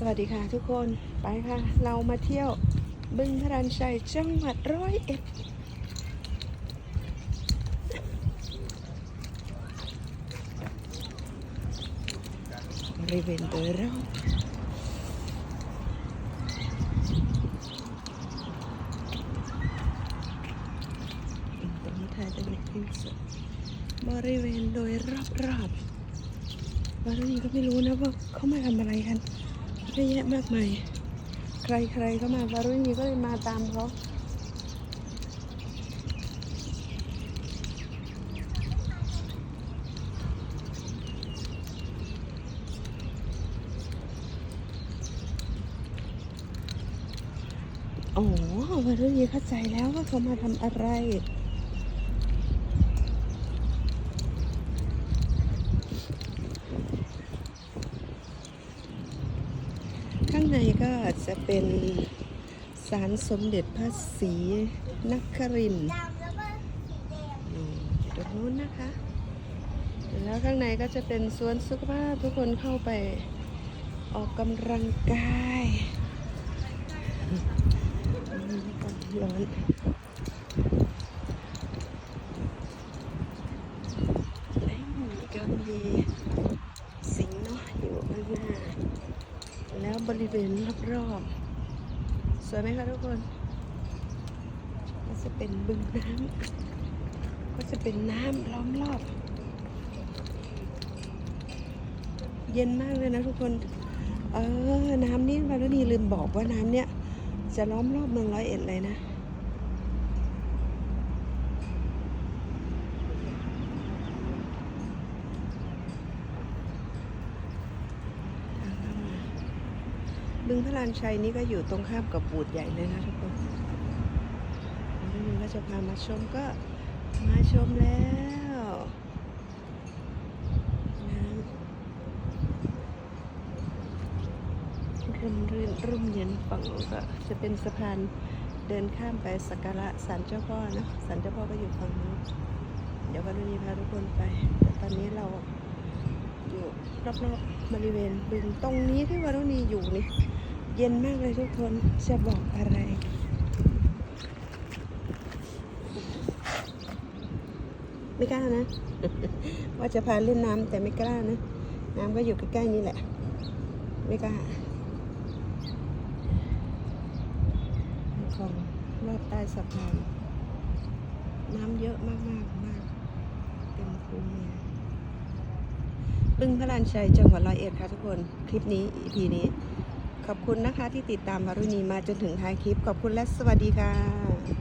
สวัสดีค่ะทุกคนไปค่ะ เรามาเที่ยวบึงพรันชัยจังหวัดร้อยเอ็ดบริเวณโดยรอบตรงนี้ถ่ายจะมีคลิปสดบริเวณโดยรอบๆวันนี้ก็ไม่รู้นะว่าเขามาทำอะไรกัน เยอะแยะมากมาย ใครๆก็มาวารุณีก็เลยมาตามเขาโอ้วารุณีเข้าใจแล้วว่าเขามาทำอะไร ข้าง ในก็จะเป็นศาลสมเด็จพระศรีนครินทร์อืมอยู่ตรงนู้นนะคะ แล้วข้างในก็จะเป็นสวนสุขภาพทุกคนเข้าไปออกกำลังกายร้อนก็มีสิงเนาะอยู่ข้างหน้า แล้วบริเวณรอบๆ สวยไหมคะทุกคนก็จะเป็นบึงน้ำก็จะเป็นน้ำล้อมรอบ เย็นมากเลยนะทุกคน เออ น้ำนี่มาแล้วนี่ลืมบอกว่าน้ำเนี่ยจะล้อมรอบเมืองร้อยเอ็ดเลยนะ บึงพระลานชัยนี่ก็อยู่ตรงข้ามกับบูดใหญ่เลยนะทุกคนวันนี้ก็จะพามาชมก็มาชมแล้วน้ำร่มรื่นร่มเย็นฝั่งนู้นก็จะเป็นสะพานเดินข้ามไปสักการะศาลเจ้าพ่อนะศาลเจ้าพ่อก็อยู่ฝั่งนู้นเดี๋ยววันนี้พาทุกคนไป แต่ตอนนี้เราอยู่รอบๆบริเวณบึงตรงนี้ที่วารุณีอยู่นี่ เย็นมากเลยทุกคนจะบอกอะไรไม่กล้านะ ว่าจะพาเล่นน้ำแต่ไม่กล้านะ น้ำก็อยู่ใกล้ๆนี่แหละ ไม่กล้าของรอบใต้สะพานน้ำเยอะมากๆมากเต็มคูเมืองบึงพระลานชัยจังหวัดร้อยเอ็ดค่ะทุกคน คลิปนี้ EP นี้ ขอบคุณนะคะที่ติดตามวารุณีมาจนถึงท้ายคลิป ขอบคุณและสวัสดีค่ะ